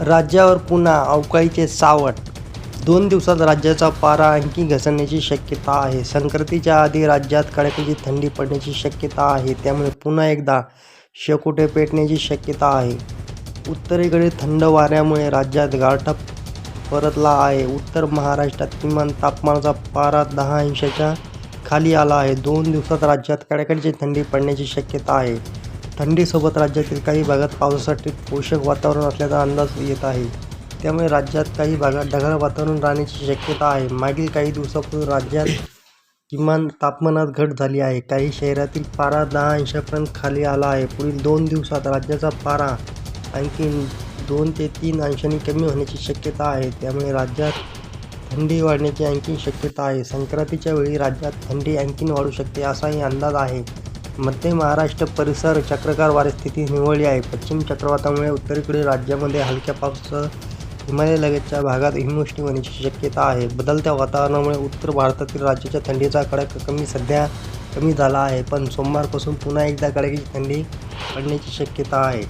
राज्यावर पुन्हा अवकाळीचे सावट. दोन दिवसात राज्याचा पारा आणखी घसरण्याची शक्यता आहे. संक्रांतीच्या आधी राज्यात कडाक्याची थंडी पडण्याची शक्यता आहे. त्यामुळे पुन्हा एकदा शेकोटे पेटण्याची शक्यता आहे. उत्तरेकडे थंड वाऱ्यामुळे राज्यात गारठा परतला आहे. उत्तर महाराष्ट्रात किमान तापमानाचा पारा दहा अंशाच्या खाली आला आहे. दोन दिवसात राज्यात कडाक्याची थंडी पडण्याची शक्यता आहे. थंडीसोबत राज्यातील काही भागात पावसासाठी पोषक वातावरण असल्याचा अंदाज येत आहे. त्यामुळे राज्यात काही भागात ढगाळ वातावरण राहण्याची शक्यता आहे. मागील काही दिवसापूर्वी राज्यात किमान तापमानात घट झाली आहे. काही शहरातील पारा दहा अंशापर्यंत खाली आला आहे. पुढील दोन दिवसात राज्याचा पारा आणखी दोन ते तीन अंशांनी कमी होण्याची शक्यता आहे. त्यामुळे राज्यात थंडी वाढण्याची आणखी शक्यता आहे. संक्रांतीच्या वेळी राज्यात थंडी आणखीन वाढू शकते असाही अंदाज आहे. मध्य महाराष्ट्र परिसर चक्रकार वारे स्थिती निवळली आहे. पश्चिम चक्रवातामुळे उत्तरेकडील राज्यामध्ये हलक्या पावसासह हिमालयलगतच्या भागात हिमवृष्टी होण्याची शक्यता आहे. बदलत्या वातावरणामुळे उत्तर भारतातील राज्याच्या थंडीचा कडक कमी सध्या कमी झाला आहे. पण सोमवारपासून पुन्हा एकदा कडाक्याची थंडी पडण्याची शक्यता आहे.